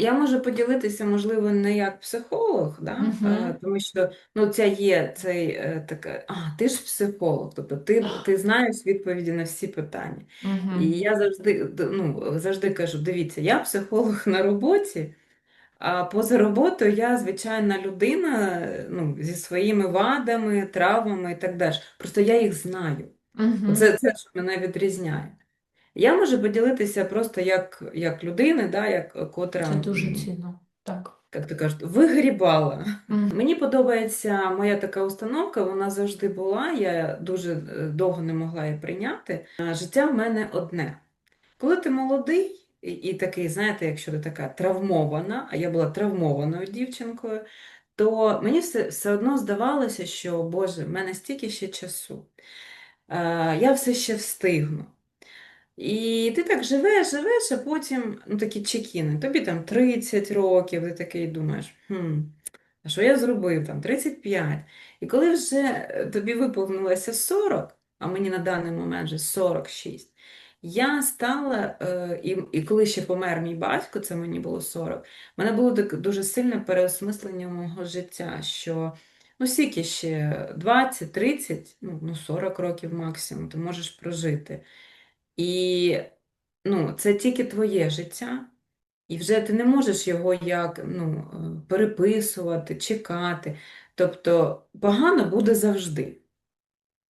Я можу поділитися, можливо, не як психолог, да? Е, тому що ну, це є цей е, таке, а, ти ж психолог, тобто ти, ти знаєш відповіді на всі питання. І я завжди, ну, завжди кажу: дивіться, я психолог на роботі, а поза роботою я звичайна людина ну, зі своїми вадами, травмами і так далі. Просто я їх знаю. Оце це, що мене відрізняє. Я можу поділитися просто як, як людина, да, як котра. Це дуже цінно. Так. як то кажуть, вигрібала. Мгм. Мені подобається моя така установка, вона завжди була. Я дуже е, довго не могла її прийняти. Життя в мене одне. Коли ти молодий і, і такий, знаєте, якщо ти така травмована, а я була травмованою дівчинкою, то мені все, все одно здавалося, що Боже, в мене стільки ще часу. Е, Я все ще встигну. І ти так живеш, живеш, а потім ну, такі чекіни. Тобі там 30 років, ти такий думаєш, хм, а що я зробив там 35. І коли вже е, тобі виповнилося 40, а мені на даний момент вже 46, я стала, е, і, і коли ще помер мій батько, це мені було 40, в мене було так дуже сильне переосмислення мого життя, що ну скільки ще 20, 30, ну, ну 40 років максимум ти можеш прожити. І ну, це тільки твоє життя, і вже ти не можеш його як ну, е, переписувати, чекати. Тобто погано буде завжди.